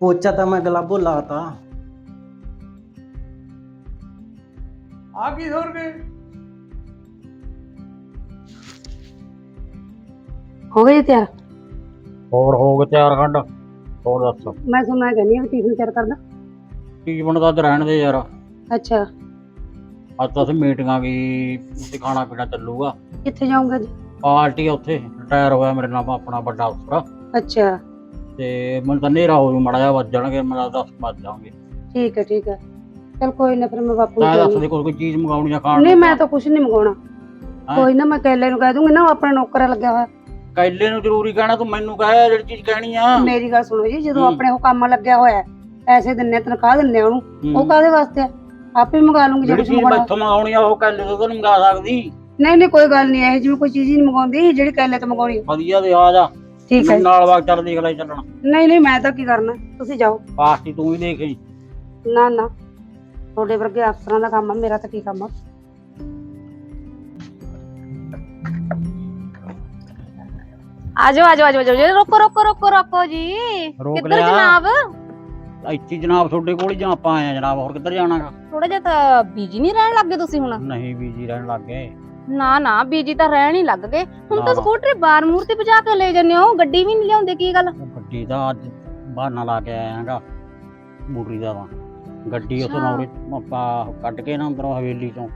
ਪੋਚਾ ਤਾਂ ਮੈਂ ਗਲਾਬੋ ਲਾਤਾ। ਆ ਕੀ ਹੋਰ ਗਏ ਹੋ ਗਏ ਜੀ ਤਿਆਰ? ਹੋਰ ਹੋ ਗਏ ਚਾਰ ਖੰਡ। ਹੋਰ ਦੱਸ। ਮੈਂ ਸੁਣਨਾ ਕਹਿੰਦੀ ਆ ਵੀ ਟਿਫਨ ਤਿਆਰ ਕਰਦਾ ਕੀ ਬਣਦਾ ਤੇ ਰਹਿਣ ਦੇ ਯਾਰ। ਅੱਛਾ। ਅੱਜ ਤਾਂ ਅਸੀਂ ਮੀਟਿੰਗਾਂ ਕੀ ਤੇ ਖਾਣਾ ਪੀਣਾ ਚੱਲੂਗਾ। ਕਿੱਥੇ ਜਾਊਂਗਾ ਜੀ ਪਾਰਟੀ ਆ ਉੱਥੇ। ਰਿਟਾਇਰ ਹੋਇਆ ਮੇਰੇ ਨਾਲ ਆਪਣਾ ਵੱਡਾ ਅਫਸਰ। ਅੱਛਾ। ਤੇ ਮੈਨੂੰ ਤਾਂ ਹਨੇਰਾ ਹੋ ਜੂ ਮੜਾ ਜਾ ਵੱਜ ਜਾਣਗੇ ਮੈਂ 10 ਵੱਜ ਜਾਵਾਂਗੇ ਠੀਕ ਹੈ ਠੀਕ ਹੈ ਚਲ ਕੋਈ ਨਾ ਫਿਰ ਮੈਂ ਬਾਪੂ ਨੂੰ ਤਾਂ ਦੱਸ ਕਹਿੰਦੀ ਦੇ ਕੋਈ ਕੋਈ ਚੀਜ਼ ਮੰਗਾਉਣੀ ਜਾਂ ਖਾਣ ਨਹੀਂ ਨੂੰ। ਮੈਂ ਤਾਂ ਕੁਝ ਨਹੀਂ ਮੰਗਾਉਣਾ ਹੈਂ? ਕੋਈ ਨਾ ਮੈਂ ਕੈਲੇ ਨੂੰ ਕਹਿ ਦੂੰਗੀ ਨਾ ਉਹ ਆਪਣਾ ਨੌਕਰ ਲੱਗਿਆ ਹੋਇਆ ਕੈਲੇ ਨੂੰ ਜ਼ਰੂਰੀ ਕਹਿਣਾ ਤੂੰ ਮੈਨੂੰ ਕਹਿ ਜਿਹੜੀ ਚੀਜ਼ ਕਹਿਣੀ ਆ ਮੇਰੀ ਗੱਲ ਸੁਣੋ ਜੀ ਜਦੋਂ ਹੂੰ। ਆਪਣੇ ਉਹ ਕੰਮ ਲੱਗਿਆ ਹੋਇਆ ਹੈ, ਪੈਸੇ ਦਿੰਨੇ ਆ, ਤਨਖਾਹ ਦਿੰਨੇ ਆ ਉਹਨੂੰ ਹੂੰ। ਉਹ ਕਾਹਦੇ ਵਾਸਤੇ ਆ? ਆਪੇ ਮੰਗਾ ਲੂੰਗੀ ਜੇ ਜਿਹੜੀ ਕੁਝ ਚੀਜ਼ ਮੰਗਾਉਣਾ ਮੈਥੋਂ ਮੰਗਾਉਣੀ ਆ ਉਹ ਕੈਲੇ ਤੋਂ ਤਾਂ ਨਹੀਂ ਮੰਗਾ ਸਕਦੀ ਨਹੀਂ ਨਹੀਂ ਕੋਈ ਗੱਲ ਨਹੀਂ ਇਹ ਜਿਵੇਂ ਕੋਈ ਚੀਜ਼ ਹੀ ਨਹੀਂ ਮੰਗਾਉਂਦੀ ਜਿਹੜੀ ਕੈਲੇ ਤੋਂ ਮੰਗਾਉਣੀ ਵਧੀਆ ਤੇ ਆ ਜਾ ਠੀਕ ਹੈ ਨਾਲ ਵਾਗ ਚੱਲ ਦੇਖ ਲੈ ਚੱਲਣਾ। ਨਹੀਂ ਨਹੀਂ ਮੈਂ ਤਾਂ ਕੀ ਕਰਨਾ? ਤੁਸੀਂ ਜਾਓ। ਪਾਰਟੀ ਤੂੰ ਵੀ ਦੇਖ ਨਾ ਨਾ। ਤੁਹਾਡੇ ਵਰਗੇ ਅਫਸਰਾਂ ਦਾ ਕੰਮ ਆ ਮੇਰਾ ਤਾਂ ਕੀ ਕੰਮ ਆ? ਆਜੋ ਆਜੋ ਆਜੋ ਆਜੋ ਜੀ, ਰੋਕੋ ਰੋਕੋ ਰੋਕੋ ਰੋਕੋ ਜੀ। ਰੋਕ ਕਿੱਧਰ ਲਿਆ। ਜਨਾਬ? ਇੱਥੇ ਜਨਾਬ ਤੁਹਾਡੇ ਕੋਲ ਹੀ ਜਾਂ ਆਪਾਂ ਆਏ ਆ ਜਨਾਬ ਹੋਰ ਕਿੱਧਰ ਜਾਣਾਗਾ? ਥੋੜਾ ਜਿਹਾ ਤਾਂ ਬੀਜੀ ਨਹੀਂ ਰਹਿਣ ਲੱਗੇ ਤੁਸੀਂ ਹੁਣ? ਨਹੀਂ ਬੀਜੀ ਰਹਿਣ ਲੱਗ ਗਏ। ਨਾ ਨਾ ਬੀਜੀ ਤਾਂ ਰਹਿਣ ਹੀ ਲੱਗ ਗਏ ਹੁਣ ਤਾਂ ਨਾ। ਸਕੂਟਰੀ ਬਾਰ ਮੂਰਤੀ ਭਜਾ ਕੇ ਲੈ ਜੰਨੇ ਹੋ ਗੱਡੀ ਵੀ ਨਹੀਂ ਲਿਆਉਂਦੇ ਕੀ ਗੱਲ ਉਹ ਗੱਡੀ ਦਾ ਅੱਜ ਬਹਾਨਾ ਲਾ ਕੇ ਆਇਆਗਾ ਮੂਰੀ ਦਾ ਤਾਂ ਗੱਡੀ ਉਥੋਂ ਅੱਛਾ। ਨੌਰੇ ਆਪਾਂ ਕੱਢ ਕੇ ਨਾ ਅੰਦਰੋਂ ਹਵੇਲੀ ਚੋਂ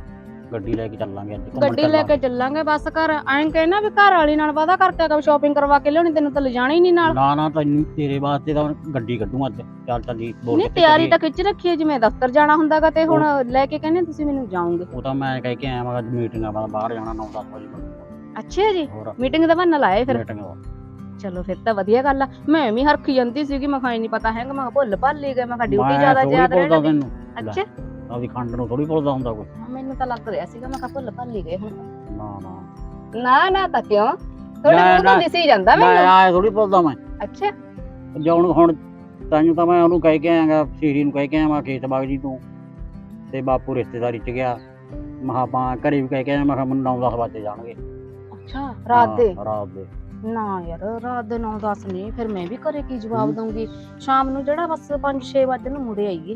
ਗੱਡੀ ਲੈ ਕੇ ਚੱਲਾਂਗੇ ਅੱਜ ਘੁੰਮਣ ਗੱਡੀ ਲੈ ਕੇ ਚੱਲਾਂਗੇ। ਬਸ ਘਰ ਐਂ ਕਹਿਣਾ ਵੀ ਘਰ ਵਾਲੀ ਨਾਲ ਵਾਦਾ ਕਰਕੇ ਕਿ ਸ਼ਾਪਿੰਗ ਕਰਵਾ ਕੇ ਲਿਆਉਣੀ ਤੈਨੂੰ ਤਾਂ ਲਿਜਾਣਾ ਹੀ ਨਹੀਂ ਨਾਲ। ਨਾ ਨਾ ਤੈਨੂੰ ਤੇਰੇ ਵਾਸਤੇ ਤਾਂ ਗੱਡੀ ਕੱਢੂ ਅੱਜ। ਚੱਲ ਚੱਲੀ ਬੋਲ ਨਹੀਂ ਤਿਆਰੀ ਚੱਲੀਏ? ਤਾਂ ਖਿੱਚ ਰੱਖੀ ਹੈ ਜਿਵੇਂ ਦਫ਼ਤਰ ਜਾਣਾ ਹੁੰਦਾਗਾ ਤੇ ਹੁਣ ਲੈ ਕੇ ਕਹਿੰਦੇ ਤੁਸੀਂ ਮੈਨੂੰ ਜਾਓਗੇ। ਉਹ ਤਾਂ ਮੈਂ ਕਹਿ ਕੇ ਆਇਆ ਮੈਂ ਅੱਜ ਮੀਟਿੰਗ ਆ ਮੈਂ ਬਾਹਰ ਜਾਣਾ 9-10 ਵਜੇ ਅੱਛਾ ਜੀ ਹੋਰ? ਮੀਟਿੰਗ ਦਾ ਬਹਾਨਾ ਲਾਇਆ ਫਿਰ? ਮੀਟਿੰਗ ਚਲੋ ਫਿਰ ਤਾਂ ਵਧੀਆ ਗੱਲ ਆ। ਮੈਂ ਵੀ ਹਰਖੀ ਜਾਂਦੀ ਸੀਗੀ ਮੈਂ ਖਾਈ ਨਹੀਂ ਪਤਾ ਹੈਗਾ ਮੈਂ ਕਿਹਾ ਭੁੱਲ ਭੱਲ ਹੀ ਗਏ ਮੈਂ ਕਿਹਾ ਡਿਊਟੀ ਜ਼ਿਆਦਾ ਯਾਦ ਰਹਿਣਾ ਅੱਛਾ। ਆਪਦੀ ਖੰਡ ਨੂੰ ਥੋੜੀ ਭੁੱਲਦਾ ਹੁੰਦਾ ਕੋਈ। ਮੈਨੂੰ ਤਾਂ ਲੱਗ ਰਿਹਾ ਸੀਗਾ ਮੈਂ ਕਿਹਾ ਭੁੱਲ ਭੱਲ ਹੀ ਗਏ ਹੁਣ। ਨਾ ਨਾ। ਨਾ ਨਾ ਤਾਂ ਕਿਉਂ? ਥੋੜੇ ਨਾ, ਮੂੰਹ ਤੋਂ ਨਾ। ਦਿਸ ਹੀ ਜਾਂਦਾ ਮੈਂ ਮੈਨੂੰ। ਆਏ ਥੋੜੀ ਭੁੱਲਦਾ ਮੈਂ। ਅੱਛਾ। ਜਾਉਣ ਹੁਣ ਤੈਨੂੰ ਤਾਂ ਮੈਂ ਉਹਨੂੰ ਕਹਿ ਕੇ ਆਇਆਗਾ ਸੀਰੀ ਨੂੰ ਕਹਿ ਕੇ ਆਇਆ ਮੈਂ ਖੇਤ ਬਾਗ ਜੀ ਤੂੰ। ਤੇ ਬਾਪੂ ਰਿਸ਼ਤੇਦਾਰੀ ਚ ਗਿਆ। ਮਹਾ ਆਪਾਂ ਘਰੇ ਵੀ ਕਹਿ ਕੇ ਆਇਆ ਮੈਂ ਕਿਹਾ ਮੈਨੂੰ 9-10 ਵਜੇ ਜਾਣਗੇ। ਅੱਛਾ ਰਾਤ ਦੇ? ਰਾਤ ਦੇ। ਨਾ ਯਾਰ ਰਾਤ ਦੇ 9-10 ਨਹੀਂ। ਫਿਰ ਮੈਂ ਵੀ ਘਰੇ ਕੀ ਜਵਾਬ। ਦਊਂਗੀ? ਸ਼ਾਮ ਨੂੰ ਜਿਹੜਾ ਬਸ 5-6 ਵਜੇ ਨੂੰ ਮੁੜੇ ਆਈਏ।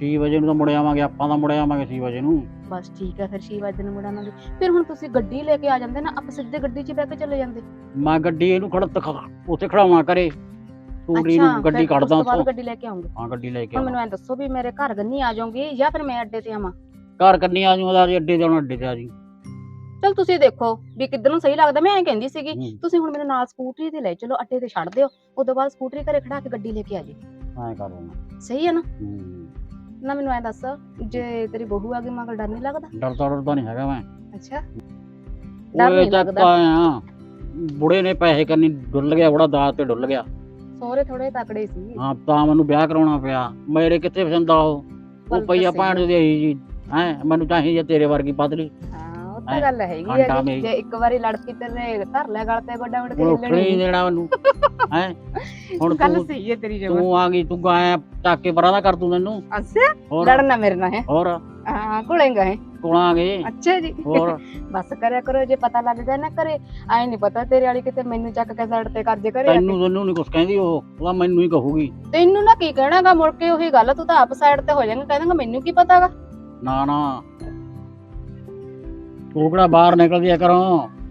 6 ਵਜੇ ਨੂੰ ਤਾਂ ਮੁੜ ਆਵਾਂਗੇ ਆਪਾਂ ਤਾਂ ਮੁੜ ਆਵਾਂਗੇ 6 ਵਜੇ ਨੂੰ। ਬਸ ਠੀਕ ਹੈ ਫਿਰ 6 ਵਜੇ ਨੂੰ ਮੁੜ ਆਵਾਂਗੇ। ਫਿਰ ਹੁਣ ਤੁਸੀਂ ਗੱਡੀ ਲੈ ਕੇ ਆ ਜਾਂਦੇ ਨਾ ਆਪਾਂ ਸਿੱਧੇ ਗੱਡੀ 'ਚ ਬਹਿ ਕੇ ਚਲੇ ਜਾਂਦੇ। ਮੈਂ ਗੱਡੀ ਇਹਨੂੰ ਖੜ ਤੱਕ ਉੱਥੇ ਖੜਾਉਣਾ ਕਰੇ ਤੂੜੀ ਨੂੰ ਗੱਡੀ ਉਸ ਕੱਢਦਾ ਤੋਂ ਬਾਅਦ ਉੱਥੋਂ। ਗੱਡੀ ਲੈ ਕੇ ਆਉਂਗੇ। ਹਾਂ ਗੱਡੀ ਲੈ ਕੇ ਆਵਾਂ। ਮੈਨੂੰ ਐ ਦੱਸੋ ਵੀ ਮੇਰੇ ਘਰ ਗੰਨੀ ਆ ਜਾਓਗੇ ਜਾਂ ਫਿਰ ਮੈਂ ਅੱਡੇ ਤੇ ਆਵਾਂ? ਘਰ ਕੰਨੀ ਆ ਜੂਗਾ ਜੀ ਅੱਡੇ ਤੇ ਆਉਣਾ ਅੱਡੇ ਤੇ ਆ ਜੀ। ਚਲ ਤੁਸੀਂ ਦੇਖੋ ਵੀ ਕਿੱਧਰ ਨੂੰ ਸਹੀ ਲੱਗਦਾ। ਮੈਂ ਐਂ ਕਹਿੰਦੀ ਸੀਗੀ ਤੁਸੀਂ ਹੁਣ ਮੈਨੂੰ ਨਾਲ ਸਕੂਟਰੀ ਤੇ ਲੈ ਚਲੋ ਅੱਡੇ ਤੇ ਛੱਡ ਦਿਓ। ਉਦੋਂ ਬਾਅਦ ਸਕੂਟਰੀ ਘਰੇ ਖੜਾ ਕੇ ਗੱਡੀ ਲੈ ਕੇ ਆ ਜੀ। ਐਂ ਕਰ ਲੈਣਾ ਸਹੀ ਹੈ ਨਾ? ਹੂੰ। ਨਾ ਮੈਨੂੰ ਐਂ ਦੱਸ ਜੇ ਤੇਰੀ ਬਹੂ ਆ ਗਈ ਮਾਂ ਕੋਲ ਡਰ ਨਹੀਂ ਲੱਗਦਾ? ਡਰਦਾ ਡਰਦਾ ਨਹੀਂ ਹੈਗਾ ਮੈਂ। ਅੱਛਾ। ਡਰ ਓਏ ਨਹੀਂ ਚੱਕ ਆਇਆ। ਬੁੜੇ ਨੇ ਪੈਸੇ ਕਰਨੀ ਡੁੱਲ ਗਿਆ ਬੜਾ ਦਾਤ ਤੇ ਡੁੱਲ ਗਿਆ। ਸੋਹਰੇ ਥੋੜੇ ਤਕੜੇ ਸੀ। ਹਾਂ ਤਾਂ ਮੈਨੂੰ ਵਿਆਹ ਕਰਾਉਣਾ ਪਿਆ। ਮੇਰੇ ਕਿੱਥੇ ਪਸੰਦ ਆ ਉਹ? ਉਹ ਗੱਲ ਪਈਆ ਭੈਣ ਦੀ ਆਈ ਜੀ। ਹੈ ਮੈਨੂੰ ਚਾਹੀਦੀ ਜੇ ਤੇਰੇ ਵਰਗੀ ਪਤਲੀ। ਹਾਂ। ਉਹ ਤਾਂ ਹੈਂ, ਗੱਲ ਹੈਗੀ। ਜੇ ਇੱਕ ਵਾਰੀ ਲੜਕੀ ਤੇਰੇ ਧਰ ਲੈ ਗਲ ਤੇ ਗੋਡਾ ਵੜ ਕੇ ਹੁਣ ਉੱਠਣੇ ਹੀ ਹਿੱਲਣੀ ਦੇਣਾ ਮੈਨੂੰ ਹੈ? ਹੁਣ ਗੱਲ ਤੂੰ ਸਹੀ ਹੈ ਤੇਰੀ ਜਮਾ। ਤੂੰ ਆ ਗਈ ਤੂੰ ਗਾਇਆ ਚੱਕ ਕੇ ਪਰਾਂ ਦਾ ਕਰ ਤੂੰ ਤੈਨੂੰ ਅੱਛਾ? ਹੋਰ? ਲੜਨਾ ਮੇਰੇ ਨਾਲ ਹੈ। ਹੋਰ? ਹਾਂ ਕੁਲੇਗਾ ਹੈ। ਕੋਲਾਂਗੇ ਅੱਛਾ ਜੀ। ਹੋਰ? ਬਸ ਕਰਿਆ ਕਰੋ ਜੇ ਪਤਾ ਲੱਗ ਜਾਏ ਨਾ ਕਰੇ ਆਏ ਨਹੀਂ ਪਤਾ ਤੇਰੇ ਵਾਲੀ ਕਿਤੇ ਮੈਨੂੰ ਚੱਕ ਕੇ ਸਾਈਡ ਤੇ ਕਰਜੇ ਕਰੇ ਤੈਨੂੰ ਤੈਨੂੰ ਨਹੀਂ ਕੁਛ ਕਹਿੰਦੀ ਉਹ। ਉਹਦਾ ਮੈਨੂੰ ਹੀ ਕਹੂਗੀ। ਤੈਨੂੰ ਨਾ ਕੀ ਕਹਿਣਾਗਾ ਮੁੜ ਕੇ ਉਹੀ ਗੱਲ ਤੂੰ ਤਾਂ ਆਪ ਸਾਈਡ ਤੇ ਹੋ ਜਾਏਗਾ ਕਹਿੰਦਾਗਾ ਮੈਨੂੰ ਕੀ ਪਤਾਗਾ? ਨਾ ਨਾ। ਤੂੰ ਕਿਹੜਾ ਬਾਹਰ ਨਿਕਲਦੀ ਆ ਕਰੋ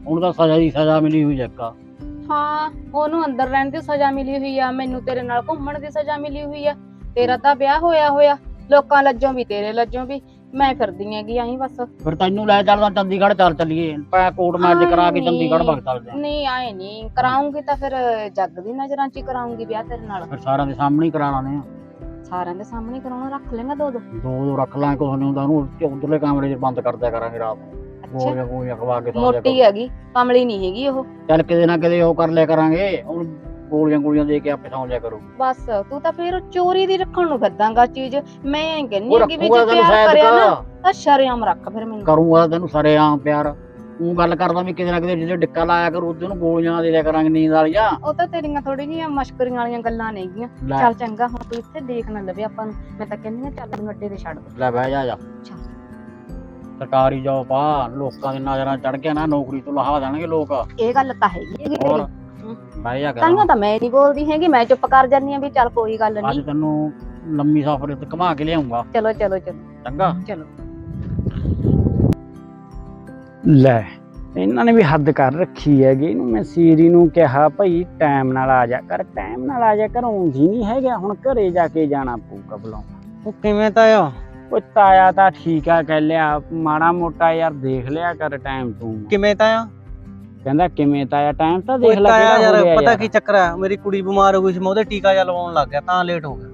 ਉਹਨੂੰ ਤਾਂ ਸਜ਼ਾ ਦੀ ਸਜ਼ਾ ਮਿਲੀ ਹੋਈ ਜੱਕਾ ਹਾਂ ਉਹਨੂੰ ਅੰਦਰ ਰਹਿਣ ਦੀ ਸਜ਼ਾ ਮਿਲੀ ਹੋਈ ਆ ਮੈਨੂੰ ਤੇਰੇ ਨਾਲ ਘੁੰਮਣ ਦੀ ਸਜ਼ਾ ਮਿਲੀ ਹੋਈ ਆ। ਤੇਰਾ ਤਾਂ ਵਿਆਹ ਹੋਇਆ ਹੋਇਆ ਲੋਕਾਂ ਲੱਜੋਂ ਵੀ ਤੇਰੇ ਲੱਜੋਂ ਵੀ ਮੈਂ ਫਿਰਦੀ ਹੈਗੀ ਆਹੀਂ ਬਸ। ਫਿਰ ਤੈਨੂੰ ਲੈ ਚੱਲਦਾ ਚੰਡੀਗੜ੍ਹ ਚੱਲ ਚੱਲੀਏ ਪੈ ਕੋਟ ਮੈਚ ਕਰਾ ਕੇ ਚੰਡੀਗੜ੍ਹ। ਵਗ ਚੱਲਦੇ ਨਹੀਂ ਆਏ ਨਹੀਂ ਕਰਾਉਂਗੀ ਤਾਂ ਫਿਰ ਜੱਗ ਦੀ ਨਜ਼ਰਾਂ 'ਚ ਹੀ ਕਰਾਉਂਗੀ ਵਿਆਹ ਤੇਰੇ ਨਾਲ। ਫਿਰ ਸਾਰਿਆਂ ਦੇ ਸਾਹਮਣੇ ਹੀ ਕਰਾ ਲਾਣੇ ਆ। ਸਾਰਿਆਂ ਦੇ ਸਾਹਮਣੇ ਕਰਾਉਣਾ ਰੱਖ ਲੇਗਾ ਦੋ ਦੋ ਦੋ ਦੋ ਰੱਖ ਲਾਂ ਕੁਛ ਨਹੀਂ ਹੁੰਦਾ ਉਹਨੂੰ ਉਧਰਲੇ ਕਮਰੇ 'ਚ ਬੰਦ ਕਰ ਦਿਆ ਕਰਾਂਗੇ ਰਾਤ ਨੂੰ। ਗੋਲੀਆਂ ਗੋਲੀਆਂ ਖਵਾ ਕੇ ਸੌਂ ਜਾਇਆ ਮੋਟੀ ਹੈਗੀ ਕਮਲੀ ਨਹੀਂ ਹੈਗੀ ਉਹ। ਕਰੋ। ਚੱਲ ਕਿਤੇ ਨਾ ਕਿਤੇ ਉਹ ਕਰ ਲਿਆ ਕਰਾਂਗੇ ਉਹਨੂੰ ਗੋਲੀਆਂ ਗੋਲੀਆਂ ਦੇ ਕੇ ਆਪੇ ਸੌਂ ਜਾਇਆ ਕਰੂ। ਬਸ ਤੂੰ ਤਾਂ ਫਿਰ ਚੋਰੀ ਦੀ ਰੱਖਣ ਨੂੰ ਫਿਰਦਾਂਗਾ ਚੀਜ਼। ਮੈਂ ਇਹ ਕਹਿੰਨੀ ਉਹ ਹੈਗੀ ਵੀ ਰੱਖੂਗਾ ਜੇ ਤੈਨੂੰ ਪਿਆਰ ਸ਼ਾਇਦ ਕਰਿਆ ਨਾ ਕਾ ਤਾਂ ਸ਼ਰੇਆਮ ਰੱਖ ਫਿਰ ਮੈਨੂੰ। ਕਰੂੰਗਾ ਤੈਨੂੰ ਸਾਰੇ ਆਮ ਪਿਆਰ। ਉਹ ਗੱਲ ਕਰਦਾ ਵੀ ਕਿਤੇ ਨਾ ਕਿਤੇ ਜਿਹੜੇ ਡਿੱਕਾ ਲਾਇਆ ਕਰੂ ਉਹਦੇ ਨੂੰ ਗੋਲੀਆਂ ਦੇ ਦਿਆ ਕਰਾਂਗੇ ਨੀਂਦ ਵਾਲੀਆਂ। ਉਹ ਤਾਂ ਤੇਰੀਆਂ ਥੋੜੀ ਜਿਹੀਆਂ ਮਸ਼ਕਰੀਆਂ ਵਾਲੀਆਂ ਗੱਲਾਂ ਨੇਗੀਆਂ ਲੈ। ਚੱਲ ਚੰਗਾ ਹੁਣ ਤੂੰ ਇੱਥੇ ਦੇਖ ਨਾ ਲਵੇ ਆਪਾਂ ਨੂੰ। ਮੈਂ ਤਾਂ ਕਹਿੰਨੀ ਆ ਚੱਲ ਮੈਨੂੰ ਅੱਡੇ ਤੇ ਛੱਡ ਦੇ। ਲੈ ਬਹਿ ਜਾ ਜਾ। ਚੱਲ। ਸਰਕਾਰੀ ਜੋਬ ਪਾ ਲੋਕਾਂ ਦੀ ਨਜ਼ਰਾਂ ਚੜ ਕੇ ਨਾ ਨੌਕਰੀ ਤੋਂ ਲਾਹਾ ਦੇਣਗੇ ਲੋਕ। ਇਹ ਗੱਲ ਤਾਂ ਹੈਗੀ ਹੈਗੀ ਹੋਰ? ਤੇਰੀ ਬਾਈ ਜਾ ਕਰ ਤਾਈਓ ਤਾਂ ਮੈਂ ਨਹੀਂ ਬੋਲਦੀ ਹੈਗੀ ਮੈਂ ਚੁੱਪ ਕਰ ਜਾਂਦੀ ਆ ਵੀ ਚੱਲ ਕੋਈ ਗੱਲ ਅੱਜ ਨਹੀਂ। ਤੈਨੂੰ ਲੰਮੀ ਸਫ਼ਰ ਤੇ ਘੁਮਾ ਕੇ ਲਿਆਉਂਗਾ। ਚਲੋ ਚਲੋ ਚਲੋ। ਚੰਗਾ? ਚਲੋ। ਲੈ ਇਹਨਾਂ ਨੇ ਵੀ ਹੱਦ ਕਰ ਰੱਖੀ ਹੈਗੀ। ਇਹਨੂੰ ਮੈਂ ਸੀਰੀ ਨੂੰ ਕਿਹਾ ਭਾਈ ਟਾਈਮ ਨਾਲ ਆ ਜਾ ਕਰ ਟਾਈਮ ਨਾਲ ਆ ਜਾ ਕਰ ਉਂਝ ਹੀ ਨਹੀਂ ਹੈਗਾ। ਹੁਣ ਘਰੇ ਜਾ ਕੇ ਜਾਣਾ ਪਊਗਾ ਬੁਲਾਉਂ ਉਹ ਕਿਵੇਂ ਤਾਇਆ? ਉਹ ਤਾਇਆ ਤਾਂ ਠੀਕ ਆ ਕਹਿ ਲਿਆ ਮਾੜਾ ਮੋਟਾ ਯਾਰ ਦੇਖ ਲਿਆ ਕਰ ਟਾਈਮ ਤੂੰ। ਕਿਵੇਂ ਤਾਇਆ? ਕਹਿੰਦਾ ਕਿਵੇਂ ਤਾਇਆ ਟਾਈਮ ਤਾਂ ਦੇਖ ਲੈ ਤਾਇਆ ਯਾਰ ਪਤਾ। ਕੀ ਚੱਕਰ ਹੈ ਮੇਰੀ ਕੁੜੀ ਬਿਮਾਰ ਹੋ ਗਈ ਸੀ ਮੈਂ ਉਹਦੇ ਟੀਕਾ ਜਿਹਾ ਲਵਾਉਣ ਲੱਗ ਗਿਆ ਤਾਂ ਲੇਟ ਹੋ ਗਿਆ।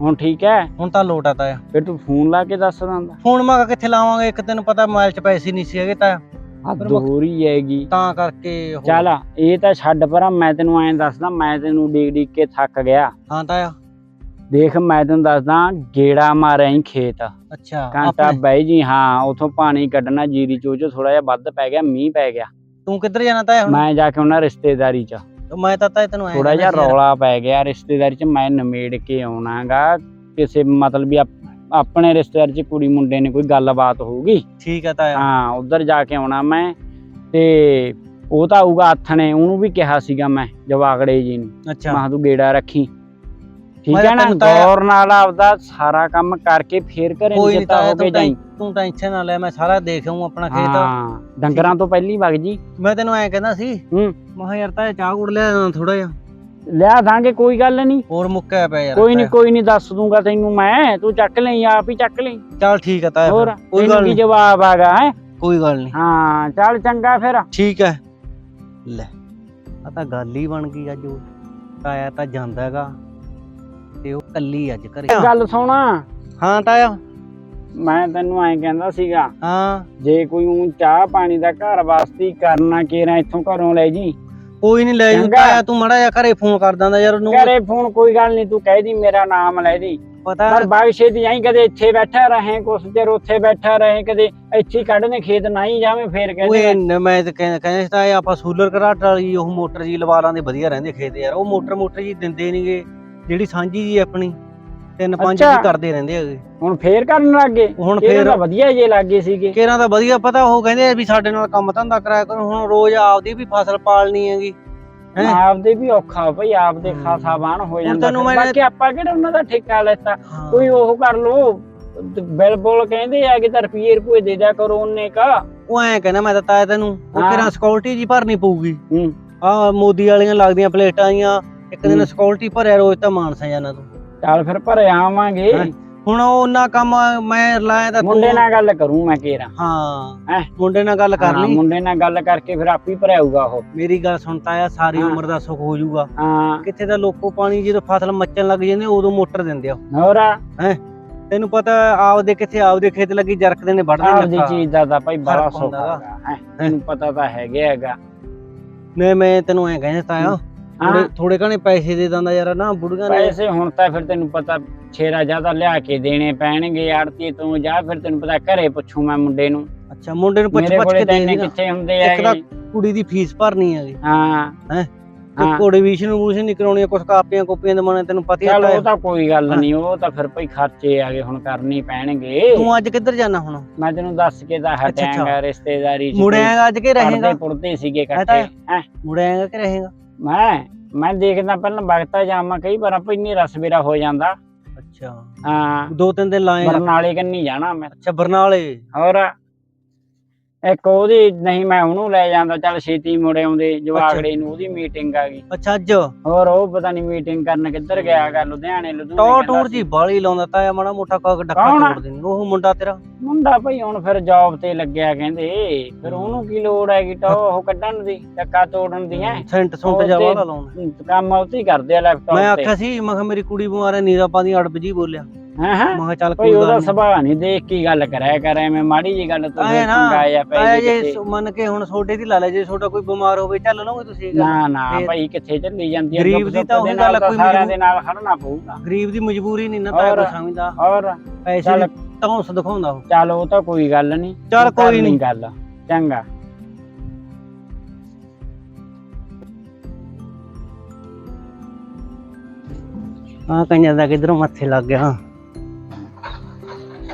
ਹੁਣ ਠੀਕ ਹੈ? ਹੁਣ ਤਾਂ ਲੋਟ ਆ ਤਾਇਆ। ਫਿਰ ਤੂੰ ਫੋਨ ਲਾ ਕੇ ਦੱਸ ਦਿੰਦਾ। ਫੋਨ ਮੈਂ ਕਿੱਥੇ ਲਾਵਾਂਗੇ? ਇੱਕ ਤੈਨੂੰ ਪਤਾ ਮੋਬਾਈਲ 'ਚ ਪੈਸੇ ਨਹੀਂ ਸੀ ਹੈਗੇ ਤਾਇਆ। ਰਹੀ ਹੈਗੀ। ਤਾਂ ਕਰਕੇ ਚੱਲ ਇਹ ਤਾਂ ਛੱਡ ਪਰਾਂ ਮੈਂ ਤੈਨੂੰ ਐਂ ਦੱਸਦਾ ਮੈਂ ਤੈਨੂੰ ਡੀਕ ਡੀਕ ਕੇ ਥੱਕ ਗਿਆ। ਹਾਂ ਤਾਇਆ। ਦੇਖ ਮੈਂ ਤੈਨੂੰ ਦੱਸਦਾ ਗੇੜਾ ਮਾਰਿਆ ਹੀ ਖੇਤ। ਅੱਛਾ ਘੰਟਾ ਬਾਈ ਜੀ ਹਾਂ ਉਥੋਂ ਪਾਣੀ ਕੱਢਣਾ ਜੀਰੀ ਚੋ ਚ ਥੋੜਾ ਜਿਹਾ ਵੱਧ ਪੈ ਗਿਆ ਮੀਂਹ ਪੈ ਗਿਆ। ਤੂੰ ਕਿੱਧਰ ਜਾਣਾ ਤਾਇਆ ਹੁਣ? ਮੈਂ ਜਾ ਕੇ ਉਹਨਾਂ ਰਿਸ਼ਤੇਦਾਰੀ ਚ। ਮੈਂ ਤਾਂ ਤਾਇਆ ਤੈਨੂੰ ਥੋੜਾ ਜਿਹਾ ਰੌਲਾ ਪੈ ਗਿਆ ਰਿਸ਼ਤੇਦਾਰੀ ਚ ਮੈਂ ਨਿਮੇੜ ਕੇ ਆਉਣਾਗਾ। ਕਿਸੇ ਮਤਲਬ ਵੀ ਆਪ- ਆਪਣੇ ਰਿਸ਼ਤੇਦਾਰ ਚ ਕੁੜੀ ਮੁੰਡੇ ਨੇ ਕੋਈ ਗੱਲਬਾਤ ਹੋਊਗੀ। ਠੀਕ ਹੈ ਤਾਇਆ। ਹਾਂ ਉਧਰ ਜਾ ਕੇ ਆਉਣਾ ਮੈਂ। ਤੇ ਉਹ ਤਾਂ ਆਊਗਾ ਨੇ ਉਹਨੂੰ ਵੀ ਕਿਹਾ ਸੀਗਾ ਮੈਂ ਜਵਾਗੜੇ ਜੀ ਨੂੰ। ਅੱਛਾ। ਮੈਂ ਕਿਹਾ ਤੂੰ ਗੇੜਾ ਰੱਖੀ। ਠੀਕ ਹੈ ਨਾ? ਤਾਂ- ਗੌਰ ਨਾਲ ਆਪਦਾ ਸਾਰਾ ਕੰਮ ਕਰਕੇ ਫੇਰ ਘਰੇ ਕੋਈ ਨਹੀਂ ਜਿੱਤਾ ਤਾਇਆ ਹੋ ਕੇ ਤੂੰ ਜਾਈ। ਟੈਂ- ਤੂੰ ਟੈਨਸ਼ਨ ਨਾ ਲੈ ਮੈਂ ਸਾਰਾ ਦੇਖ ਆਊਂ ਆਪਣਾ ਖੇਤ। ਹਾਂ ਡੰਗਰਾਂ ਤੋਂ ਪਹਿਲੀ ਵਗ ਜੀ। ਮੈਂ ਤੈਨੂੰ ਐਂ ਕਹਿੰਦਾ ਸੀ ਹੂੰ। ਮੈਂ ਯਾਰ ਤਾਇਆ ਚਾਹ ਗੁੜ ਲਿਆ ਥੋੜਾ ਜਿਹਾ। ਲਿਆ ਦਾਂਗੇ ਕੋਈ ਗੱਲ ਨਹੀਂ ਹੋਰ ਮੁੱਕਿਆ ਪਿਆ ਯਾਰ ਕੋਈ ਨਹੀਂ। ਕੋਈ ਨਹੀਂ ਦੱਸ ਦੂੰਗਾ ਤੈਨੂੰ ਮੈਂ। ਤੂੰ ਚੱਕ ਲਈ ਆਪ ਹੀ ਚੱਕ ਲਈ ਚੱਲ ਠੀਕ ਹੈ ਤਾਇਆ ਹੋਰ ਕੋਈ ਗੱਲ ਨਹੀਂ ਜਵਾਬ ਆਗਾ ਹੈ? ਕੋਈ ਗੱਲ ਨਹੀਂ ਹਾਂ ਚੱਲ ਚੰਗਾ ਫਿਰ। ਠੀਕ ਹੈ। ਲੈ ਆ ਤਾਂ ਗੱਲ ਹੀ ਬਣ ਗਈ ਅੱਜ ਉਹ। ਤਾਇਆ ਤਾਂ ਜਾਂਦਾ ਹੈਗਾ। ਤੇ ਉਹ ਕੱਲੀ ਅੱਜ ਘਰੇ। ਗੱਲ ਸੁਣਾ। ਹਾਂ ਤਾਇਆ। ਮੈਂ ਤੈਨੂੰ ਐਂ ਕਹਿੰਦਾ ਸੀਗਾ ਹਾਂ। ਜੇ ਕੋਈ ਊਂ ਚਾਹ ਪਾਣੀ ਦਾ ਘਰ ਵਾਸਤੇ ਕਰਨਾ ਕੇਰਾ ਇੱਥੋਂ ਘਰੋਂ ਲੈ ਜੀ। ਕੋਈ ਨਹੀਂ ਲੈ ਜੂ ਚੰਗਾ। ਤਾਇਆ ਤੂੰ ਮੜਾ ਜਿਹਾ ਘਰੇ ਫੋਨ ਕਰ ਦਿੰਦਾ ਯਾਰ ਉਹਨੂੰ। ਘਰੇ ਫੋਨ ਕੋਈ ਗੱਲ ਨਹੀਂ ਤੂੰ ਕਹਿ ਦੀ ਮੇਰਾ ਨਾਮ ਲੈ ਦੀ ਪਤਾ ਪਰ ਬਾਗਸ਼ੇ ਦੀ ਆਈ ਕਦੇ ਇੱਥੇ ਬੈਠਾ ਰਹੇ ਕੁਛ ਚਿਰ ਉੱਥੇ ਬੈਠਾ ਰਹੇ ਕਦੇ ਇੱਥੇ ਹੀ ਕੱਢਨੇ ਖੇਤ ਨਾ ਹੀ ਜਾਵੇਂ ਫੇਰ ਓਏ ਕਹਿੰਦੇ ਨ- ਮੈਂ ਤੇ ਕਹਿੰਦਾ ਕਹਿੰਦਾ ਸੀ ਤਾਇਆ ਆਪਾਂ ਸੋਲਰ ਘਰਾਟ ਵਾਲੀ ਉਹ ਮੋਟਰ ਜੀ ਲਵਾ ਲਾਂਦੇ ਵਧੀਆ ਰਹਿੰਦੇ ਖੇਤ ਯਾਰ। ਉਹ ਮੋਟਰ ਮੋਟਰ ਜੀ ਦਿੰਦੇ ਨਹੀਂਗੇ ਜਿਹੜੀ ਸਾਂਝੀ ਜੀ ਆਪਣੀ ਤਿੰਨ ਪੰਜ ਅੱਛਾ। ਜੀ ਕਰਦੇ ਰਹਿੰਦੇ ਹੈਗੇ ਹੁਣ ਫੇਰ ਕਰਨ ਲੱਗੇ ਹੁਣ ਫੇਰ ਫੇਰ ਵਧੀਆ ਜੇ ਲੱਗੇ ਸੀਗੇ ਕੇਰਾਂ ਦਾ ਵਧੀਆ ਪਤਾ ਉਹ ਕਹਿੰਦੇ ਆ ਵੀ ਸਾਡੇ ਨਾਲ ਕੰਮ ਧੰਦਾ ਕਰਾਇਆ ਕਰੋ ਹੁਣ ਰੋਜ਼ ਆਪਦੀ ਵੀ ਫਸਲ ਪਾਲਣੀ ਹੈਗੀ ਹੈਂ? ਆਪਦੇ ਵੀ ਔਖਾ ਭਈ ਆਪਦੇ ਹਮ। ਖਾਸਾ ਬਾਣ ਹੋ ਜਾਂਦਾ ਤੈਨੂੰ ਫਿਰ। ਮੈਂ- ਬਾਕੀ ਆਪਾਂ ਕਿਹੜਾ ਉਹਨਾਂ ਦਾ ਠੇਕਾ ਲੈਤਾ। ਕੋਈ ਉਹ ਕਰ ਲੋ ਬਿਲ ਬੁਲ ਕਹਿੰਦੇ ਆ ਕਿ ਤਾਂ ਰੁਪਏ ਰੁਪਏ ਦੇ ਦਿਆ ਕਰੋ ਉਹਨੇ ਕਾ ਉਹ ਐਂ ਕਹਿੰਦਾ ਮੈਂ ਤਾਂ ਤਾਇਆ ਤੈਨੂੰ ਉਹ ਹਾਂ। ਸਿਕਿਉਰਿਟੀ ਜੀ ਭਰਨੀ ਪਊਗੀ ਹੂੰ ਆ ਮੋਦੀ ਵਾਲੀਆਂ ਲੱਗਦੀਆਂ ਪਲੇਟਾਂ ਜੀਆਂ ਇੱਕ ਦਿਨ। ਸਿਕਿਉਰਿਟੀ ਭਰਿਆ ਰੋਜ਼ ਤਾਂ ਮਾਨਸਾ ਜਾਣਾ ਤੂੰ। ਚੱਲ ਫਿਰ ਭਰੇ ਆਵਾਂਗੇ। ਹੈਂ? ਹੁਣ ਉਹ ਉਹਨਾਂ ਕੰਮ ਮੈਂ ਲਾਇਆ ਤਾਂ ਮੁੰਡੇ ਤੂੰ ਨਾਲ ਗੱਲ ਕਰੂੰ ਮੈਂ ਕੇਰਾ ਹਾਂ। ਹੈਂ? ਮੁੰਡੇ ਨਾਲ ਗੱਲ ਕਰ ਹਾਂ, ਲਈ। ਮੁੰਡੇ ਨਾਲ ਗੱਲ ਕਰਕੇ ਫਿਰ ਆਪੀ ਭਰਿਆਊਗਾ ਉਹ। ਮੇਰੀ ਗੱਲ ਸੁਣਤਾ ਆ ਸਾਰੀ ਹਾਂ। ਉਮਰ ਦਾ ਸੁੱਖ ਹੋ ਜਾਊਗਾ। ਹਾਂ। ਕਿੱਥੇ ਦਾ ਲੋਕੋ ਪਾਣੀ ਜਦੋਂ ਫਸਲ ਮੱਚਣ ਲੱਗ ਜਾਂਦੇ ਉਦੋਂ ਮੋਟਰ ਦਿੰਦੇ ਆ ਹੋਰ ਤੈਨੂੰ ਪਤਾ ਆਪਦੇ ਕਿੱਥੇ ਆਪਦੇ ਖੇਤ ਲੱਗੀ ਜਰਕਦੇ ਨੇ ਵੱਢਦੇ ਆਪਦੀ ਨੇ ਚੀਜ਼ ਦਾ ਤਾਂ ਭਾਈ ਬੜਾ ਫ਼ਰਕ ਸੁੱਖ ਹੁੰਦਾ ਗਾ। ਹੈਗਾ ਹੈਂ, ਤੈਨੂੰ ਪਤਾ ਤਾਂ ਹੈਗੇ ਹੈਗਾ। ਨਹੀਂ ਮੈਂ ਤੈਨੂੰ ਐਂ ਕਹਿੰਦਾ ਤਾਇਆ ਹਾਂ। ਥੋੜੇ ਥੋੜੇ ਘਣੇ ਪੈਸੇ ਦੇ ਦਿੰਦਾ ਯਾਰ ਨਾ ਬੁੜੀਆਂ ਨੇ। ਪੈਸੇ ਹੁਣ ਤਾਂ ਫਿਰ ਤੈਨੂੰ ਪਤਾ ਛੇਰਾ ਜ਼ਿਆਦਾ ਲਿਆ ਕੇ ਦੇਣੇ ਪੈਣਗੇ ਆੜਤੀ ਤੋਂ ਜਾਂ ਫਿਰ ਤੈਨੂੰ ਪਤਾ ਘਰੇ ਪੁੱਛੂ ਮੈਂ ਮੁੰਡੇ ਨੂੰ। ਅੱਛਾ ਮੁੰਡੇ ਨੂੰ ਪੁੱਛ ਪੁੱਛ ਕੇ ਦੇਣਾ ਕਿੱਥੇ ਹੁੰਦੇ ਇੱਕ ਤਾਂ ਕੁੜੀ ਦੀ ਫੀਸ ਭਰਨੀ ਹੈਗੀ। ਹਾਂ। ਹੈਂ? ਤੇ ਹਾਂ। ਕੋੜੇ ਵੀਸ਼ਨ ਵੂਸ਼ਨ ਨਹੀਂ ਕਰਾਉਣੀ ਕੁਝ ਕਾਪੀਆਂ ਕੋਪੀਆਂ ਦੇ ਮਨੇ ਤੈਨੂੰ ਪਤਾ ਹੀ ਚਲ ਆ ਉਹ ਤਾਂ ਕੋਈ ਗੱਲ ਨਹੀਂ ਉਹ ਤਾਂ ਫਿਰ ਭਈ ਖਰਚੇ ਆਗੇ ਹੁਣ ਕਰਨੀ ਪੈਣਗੇ। ਤੂੰ ਅੱਜ ਕਿੱਧਰ ਜਾਣਾ ਹੁਣ? ਮੈਂ ਤੈਨੂੰ ਦੱਸ ਕੇ ਤਾਂ ਅੱਛਾ। ਹਟਿਆਂਗਾ ਰਿਸ਼ਤੇਦਾਰੀ ਚ ਅੱਜ ਕੇ ਰਹੇਗਾ? ਪੜਦੇ ਸੀਗੇ ਇਕੱਠੇ ਹੈਂ, ਕਿ ਰਹੇਗਾ? ਮੈਂ ਮੈਂ ਦੇਖਦਾ ਪਹਿਲਾਂ ਵਗਤਾ ਜਾਵਾਂ ਕਈ ਵਾਰ ਆਪੇ ਇੰਨੀ ਰਸਵੇਰਾ ਹੋ ਜਾਂਦਾ। ਅੱਛਾ। ਹਾਂ। ਦੋ ਤਿੰਨ ਦਿਨ ਲਾਏਗਾ। ਬਰਨਾਲੇ ਕੰਨੀ ਜਾਣਾ ਮੈਂ। ਅੱਛਾ ਬਰਨਾਲੇ? ਹੋਰ? ਇੱਕ ਉਹਦੀ ਨਹੀਂ ਮੈਂ ਉਹਨੂੰ ਲੈ ਜਾਂਦਾ ਚੱਲ ਛੇਤੀ ਮੁੜੇ ਆਉਂਦੇ ਜਵਾਗੜੇ ਨੂੰ ਉਹਦੀ ਮੀਟਿੰਗ ਆ ਗਈ। ਅੱਛਾ ਅੱਜ? ਹੋਰ ਉਹ ਪਤਾ ਨਹੀਂ ਮੀਟਿੰਗ ਕਰਨ ਕਿੱਧਰ ਗਿਆ ਗਾ ਲੁਧਿਆਣੇ ਲੁਧਿਆਣੇ ਟੂਰ ਸੀ। ਜੀ ਬਾਲੀ ਲਾਉਂਦਾ ਤਾਇਆ ਮਾੜਾ ਮੋਟਾ ਕੱਕ ਡੱਕਾ ਕੌਣ ਆ? ਤੋੜ ਦੇਣੀ ਉਹ ਮੁੰਡਾ ਤੇਰਾ? ਮੁੰਡਾ ਭਈ ਹੁਣ ਫਿਰ ਜੌਬ ਤੇ ਲੱਗਿਆ ਕਹਿੰਦੇ ਫਿਰ ਉਹਨੂੰ ਕੀ ਲੋੜ ਹੈਗੀ ਟੋ ਉਹ ਕੱਢਣ ਦੀ ਟੱਕਾ ਤੋੜਨ ਦੀ ਹੈ? ਸੈਂਟ ਸੁੰਟ ਜਾ ਤੇ- ਵਾਲਾ ਲਾਉਂਦਾ। ਕੰਮ ਉਹ ਹੀ ਕਰਦੇ ਆ ਲੈਪਟਾਪ ਮੈਂ ਤੇ। ਆਖਿਆ ਸੀ ਮੈਂ ਕਿਹਾ ਮੇਰੀ ਕੁੜੀ ਬਿਮਾਰ ਹੈ ਨੀਰਾ ਪਾਦੀ ਅੜਬ ਜੀ ਬੋਲਿਆ। ਹਾਂ? ਹਾਂ ਮੈਂ ਕਿਹਾ ਚੱਲ ਕੋਈ ਉਹਦਾ ਗੱਲ ਸੁਭਾਅ ਨਹੀਂ ਦੇਖ ਕੀ ਗੱਲ ਕਰਿਆ ਕਰ ਐਵੇਂ ਮਾੜੀ ਜੀ ਗੱਲ ਤੋਂ ਆਏ ਨਾ, ਚੰਗਾਇਆ ਪੈ ਜੀ ਜੇ ਮੰਨ ਕੇ ਹੁਣ ਛੋਟੇ ਦੀ ਲਾ ਲੈ ਜੇ ਛੋਟਾ ਕੋਈ ਬਿਮਾਰ ਹੋਵੇ ਚੱਲ ਲਓਗੇ ਤੁਸੀਂ ਇਹ ਗੱਲ। ਨਾ ਨਾ ਫੇਰ- ਭਾਈ ਕਿੱਥੇ ਚੱਲੀ ਜਾਂਦੀ ਹੈ ਗਰੀਬ ਦੁੱਖ ਦੀ ਤਾਂ ਸੁੱਖ ਦੇ ਉਹੀ ਗੱਲ ਨਾਲ ਤਾਂ ਕੋਈ ਸਾਰਿਆਂ ਦੇ ਨਾਲ ਖੜਨਾ ਪਊਗਾ। ਗਰੀਬ ਦੀ ਮਜਬੂਰੀ ਨਹੀਂ ਨਾ ਹੋਰ। ਕੋ ਸਮਝਦਾ। ਔਰ ਪੈਸੇ ਚੱਲ। ਦੀ ਧੌਂਸ ਦਿਖਾਉਂਦਾ ਉਹ। ਚੱਲ ਉਹ ਤਾਂ ਕੋਈ ਗੱਲ ਨਹੀਂ ਚੱਲ ਤੂੰ ਕਰ ਕੋਈ ਲਈ ਨਹੀਂ। ਗੱਲ ਚੰਗਾ। ਹਾਂ ਕਈਆਂ ਦਾ ਕਿਧਰੋਂ ਮੱਥੇ ਲੱਗ ਗਿਆ।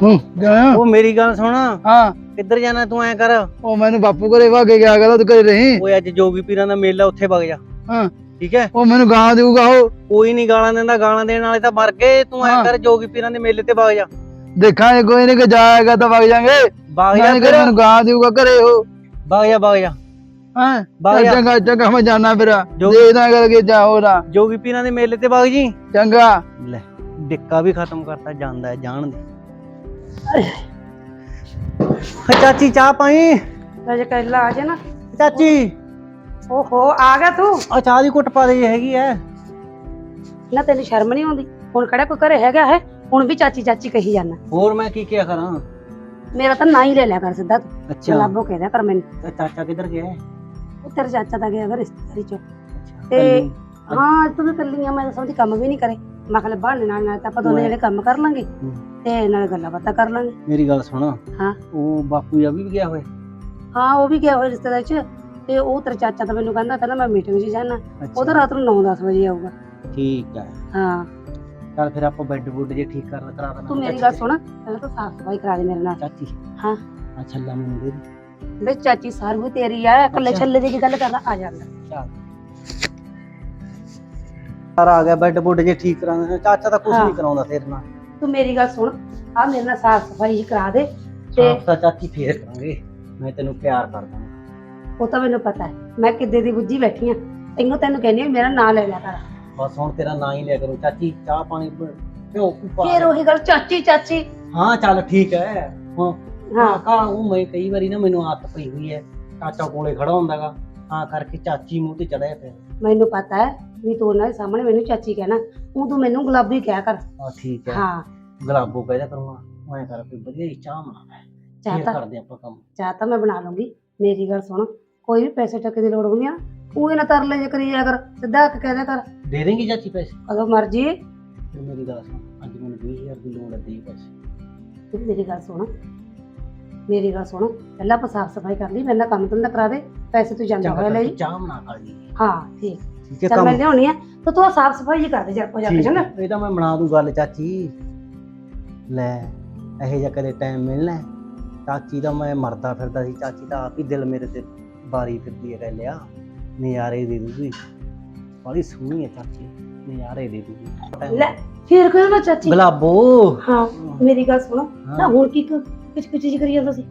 ਹੂੰ। ਗਿਆ ਉਹ ਮੇਰੀ ਗੱਲ ਸੁਣ। ਹਾਂ। ਕਿੱਧਰ ਜਾਣਾ ਤੂੰ ਐ ਕਰ? ਉਹ ਮੈਨੂੰ ਬਾਪੂ ਘਰੇ ਵਾ ਕੇ ਗਿਆ ਕਹਿੰਦਾ ਤੂੰ ਘਰੇ ਰਹੀਂ। ਓਏ ਅੱਜ ਜੋਗੀ ਪੀਰਾਂ ਦਾ ਮੇਲਾ ਉੱਥੇ ਵਗ ਜਾ। ਹਾਂ। ਠੀਕ ਹੈ? ਉਹ ਮੈਨੂੰ ਗਾਂ ਦੇਊਗਾ ਉਹ। ਕੋਈ ਨਹੀਂ ਗਾਲਾਂ ਦਿੰਦਾ ਗਾਲਾਂ ਦੇਣ ਵਾਲੇ ਤਾਂ ਮਰ ਗਏ। ਤੂੰ ਐ। ਕਰ ਜੋਗੀ ਪੀਰਾਂ ਦੇ ਮੇਲੇ ਤੇ ਵਗ ਜਾ। ਦੇਖਾਂਗੇ ਕੋਈ ਨਹੀਂ ਕਿ ਜਾਏਗਾ ਤਾਂ ਵਗ ਜਾਾਂਗੇ। ਵਗ ਜਾ ਫਿਰ। ਮੈਨੂੰ ਗਾਂ ਦੇਊਗਾ ਘਰੇ ਉਹ। ਵਗ ਜਾ ਵਗ ਜਾ। ਹਾਂ। ਵਗ ਜਾ। ਚੰਗਾ ਚੰਗਾ ਮੈਂ ਜਾਣਾ ਫਿਰ। ਜੋ- ਦੇਖਦਾ ਕਰਕੇ ਜਾਓ ਨਾ ਜੋਗੀ ਪੀਰਾਂ ਦੇ ਮੇਲੇ ਤੇ ਵਗ ਜੀ। ਚੰਗਾ। ਲੈ ਡਿੱਕਾ ਵੀ ਖਤਮ ਕਰਤਾ ਜਾਂਦਾ ਹੈ ਜਾਣ ਦੇ। ਚਾਚੀ ਚਾਹ ਪਾਈ? ਅਜੇ ਕਹਿਲਾ ਆ ਜੇ ਨਾ। ਚਾਚੀ। ਓਹੋ ਆ ਗਿਆ ਤੂੰ? ਆ ਚਾਹ ਦੀ ਕੁੱਟ ਪਾ ਦੇ ਹੈਗੀ ਐ। ਨਾ ਤੈਨੂੰ ਸ਼ਰਮ ਨਹੀਂ ਆਉਂਦੀ? ਹੁਣ ਕਿਹੜਾ ਕੋਈ ਘਰੇ ਹੈਗਾ ਹੈ ਹੁਣ ਵੀ ਚਾਚੀ ਚਾਚੀ ਕਹੀ ਜਾਂਦਾ। ਹੋਰ ਮੈਂ ਕੀ ਕਿਹਾ ਕਰਾਂ? ਮੇਰਾ ਤਾਂ ਨਾਂ ਹੀ ਲੈ ਲਿਆ ਕਰ ਸਿੱਧਾ ਤੂੰ। ਅੱਛਾ। ਲਾਭੋ ਕਹਿਦਾ ਕਰ ਮੈਨੂੰ। ਤੇ ਚਾਚਾ ਕਿੱਧਰ ਗਿਆ? ਹੈ? ਉਹ ਤੇਰਾ ਚਾਚਾ ਤਾਂ ਗਿਆ ਵਾ ਰਿਸ਼ਤੇਦਾਰੀ ਚ। ਅੱਛਾ ਤੇ ਕੱਲੀ। ਹਾਂ ਤੂੰ ਵੀ ਕੱਲੀਆਂ ਮੈਂ ਤਾਂ ਸਮਝੀ ਕੰਮ ਵੀ ਨਹੀਂ ਕਰੇ। ਮੈਂ ਕਿਹਾ ਲੈ ਬਹਾਨੇ ਨਾਲ ਨਾਲ ਤਾਂ ਆਪਾਂ ਦੋਨੇ ਜਿਹੜੇ ਕੰਮ ਕਰ ਲਾਂਗੇ। ਹੂੰ। ਤੇ ਨਾਲੇ ਗੱਲਾਂ ਬਾਤਾਂ ਕਰ ਲਾਂਗੇ। ਮੇਰੀ ਗੱਲ ਸੁਣ। ਹਾਂ। ਉਹ ਬਾਪੂ ਜੀ ਵੀ ਗਿਆ ਹੋਇਆ ਹਾਂ ਉਹ ਵੀ ਗਿਆ ਹੋਇਆ ਰਿਸ਼ਤੇਦਾਰੀ ਚ। ਤੇ ਉਹ ਤੇਰਾ ਚਾਚਾ ਤਾਂ ਮੈਨੂੰ ਕਹਿੰਦਾ ਕਹਿੰਦਾ ਮੈਂ ਮੀਟਿੰਗ 'ਚ ਜਾਣਾ। ਉਹ ਤਾਂ ਅੱਛਾ। ਰਾਤ ਨੂੰ 9-10 ਵਜੇ ਆਊਗਾ। ਠੀਕ ਹੈ ਹਾਂ। ਚੱਲ ਫਿਰ ਆਪਾਂ ਬੈੱਡ ਬੁੱਡ ਜੇ ਠੀਕ ਕਰ ਕਰਾ ਦੇਣਾ। ਤੂੰ ਮੇਰੀ ਗੱਲ ਸੁਣ। ਪਹਿਲਾਂ ਤਾਂ ਸਾਫ਼ ਸਫ਼ਾਈ ਕਰਾ ਦੇ ਮੇਰੇ ਨਾਲ। ਚਾਚੀ। ਹਾਂ। ਆ ਛੱਲਾ ਮੈਨੂੰ ਦੇ। ਵੇ ਚਾਚੀ ਸਾਰੂ ਤੇਰੀ ਆ। ਇਕੱਲੇ ਅੱਛਾ। ਛੱਲੇ ਦੀ ਗੱਲ ਕਰਦਾ ਆ ਜਾਂਦਾ ਚੱਲ। ਸਾਰਾ ਆ ਗਿਆ ਬੈੱਡ ਬੁੱਡ ਜੇ ਠੀਕ ਕਰਾ ਦੇਣਾ ਚਾਚਾ ਤਾਂ ਕੁਝ। ਨਹੀਂ ਕਰਾਉਂਦਾ ਤੇਰੇ ਨਾਲ। ਤੂੰ ਮੇਰੀ ਗੱਲ ਸੁਣ ਆ ਮੇਰੇ ਨਾਲ ਸਾਫ਼ ਸਫ਼ਾਈ ਕਰਾ ਦੇ ਤੇ ਆਪ ਤਾਂ ਚਾਚੀ ਫੇਰ ਕਰਾਂਗੇ ਮੈਂ ਤੈਨੂੰ ਪਿਆਰ ਕਰਦਾ। ਉਹ ਤਾਂ ਮੈਨੂੰ ਪਤਾ ਹੈ ਮੈਂ ਕਿੱਦੇ ਦੀ ਬੁੱਝੀ ਬੈਠੀ ਆ ਤੈਨੂੰ ਤੈਨੂੰ ਕਹਿੰਦੀ ਆ ਮੇਰਾ ਨਾਂ ਲੈ ਲਿਆ ਕਰ। ਬਸ ਹੁਣ ਤੇਰਾ ਨਾਂ ਹੀ ਲਿਆ ਕਰੂੰ ਚਾਚੀ ਚਾਹ ਪਾਣੀ ਪਿਓ ਫੇਰ ਉਹੀ ਗੱਲ ਚਾਚੀ ਚਾਚੀ। ਹਾਂ ਚੱਲ ਠੀਕ ਹੈ ਹਾਂ ਹਾਂ। ਹਾਂ ਕਾ ਉਹ ਮੈਂ ਕਈ ਵਾਰੀ ਨਾ ਮੈਨੂੰ ਆਦਤ ਪਈ ਹੋਈ ਹੈ ਚਾਚਾ ਕੋਲੇ ਖੜਾ ਹੁੰਦਾਗਾ ਹਾਂ ਕਰਕੇ ਚਾਚੀ ਮੂੰਹ ਤੇ ਚੜਿਆ ਪਿਆ। ਮੈਨੂੰ ਪਤਾ ਹੈ ਵੀ ਤੂੰ ਉਹਨਾਂ ਦੇ ਸਾਹਮਣੇ ਮੈਨੂੰ ਚਾਚੀ ਕਹਿਣਾ ਉਹ ਤੂੰ ਮੈਨੂੰ ਗੁਲਾਬੀ ਕਿਹਾ ਕਰ। ਆ ਠੀਕ ਹੈ। ਹਾਂ। ਗੁਲਾਬੋ ਕਹਿਦਾ ਕਰੂੰਗਾ ਮੈਂ ਕਰ ਕੋਈ ਵਧੀਆ ਜਿਹੀ ਚਾਹ ਬਣਾ ਲੈ। ਚਾਹ ਤਾਂ ਕਰਦੇ ਆਪਾਂ ਕੰਮ। ਚਾਹ ਤਾਂ ਮੈਂ ਬਣਾ ਲੂੰਗੀ ਮੇਰੀ ਗੱਲ ਸੁਣ ਕੋਈ ਵੀ ਪੈਸੇ ਟੱਕੇ ਦੀ ਲੋੜ ਹੁੰਦੀ ਆ ਉਹ ਇਹਨਾਂ ਤਰਲੇ ਜੇ ਕਰੀ ਜਾ ਕਰ ਸਿੱਧਾ ਕੇ ਕਹਿ ਦਿਆ ਕਰ। ਦੇ ਦੇਂਗੀ ਚਾਚੀ ਪੈਸੇ? ਕਦੋਂ ਮਰਜ਼ੀ। ਮੇਰੀ ਗੱਲ ਸੁਣ ਅੱਜ ਮੈਨੂੰ 20000 ਦੀ ਲੋੜ ਹੈ ਦੇ ਪੈਸੇ। ਤੂੰ ਮੇਰੀ ਗੱਲ ਸੁਣ ਮੇਰੀ ਗੱਲ ਸੁਣ ਪਹਿਲਾਂ ਆਪਾਂ ਸਾਫ਼ ਸਫ਼ਾਈ ਕਰ ਲਈ ਨਾਲ ਕੰਮ ਧੰਦਾ ਕਰਾ ਦੇ ਪੈਸੇ ਤੂੰ ਜਾਂਦਾ ਹੋਇਆ ਤੂੰ ਚਾਹ ਬਣਾ ਕਰ ਲਈ। ਹਾਂ ਠੀਕ। ਠੀਕ ਹੈ ਚੱਲ ਮੈਂ ਕੰਮ ਲਿਆਉਣੀ ਆ ਤਾਂ ਤੂੰ ਸਾਫ਼ ਸਫ਼ਾਈ ਜੀ ਕਰ ਦੇ ਜਾ ਕੋ ਜਾ ਕੇ ਠੀਕ ਚੰਗਾ। ਹੈ। ਇਹ ਤਾਂ ਮੈਂ ਬਣਾ ਦੂੰ ਗੱਲ ਚਾਚੀ। ਲੈ ਇਹੋ ਜਿਹਾ ਕਦੇ ਟਾਈਮ ਮਿਲਣਾ ਹੈ? ਚਾਚੀ ਤਾਂ ਮੈਂ ਮਰਦਾ ਫਿਰਦਾ ਸੀ ਚਾਚੀ ਤਾਂ ਆਪ ਹੀ ਦਿਲ ਮੇਰੇ ਤੇ ਬਾਰੀ ਫਿਰਦੀ ਹੈ ਕਹਿ ਲਿਆ। ਨਜ਼ਾਰੇ ਦੇ ਦੂਗੀ ਬੜੀ ਸੋਹਣੀ ਹੈ ਚਾਚੀ ਨਜ਼ਾਰੇ ਦੇ ਦੂਗੀ ਲੈ ਫਿਰ ਕੋਈ ਨਾ ਚਾਚੀ। ਗੁਲਾਬੋ ਹਾਂ ਮੇਰੀ ਗੱਲ ਸੁਣ। ਨਾ ਹੁਣ ਕੀ ਕਿਚ ਕਿਚ ਜੀ ਕਰੀ ਜਾਂਦਾ ਸੀ?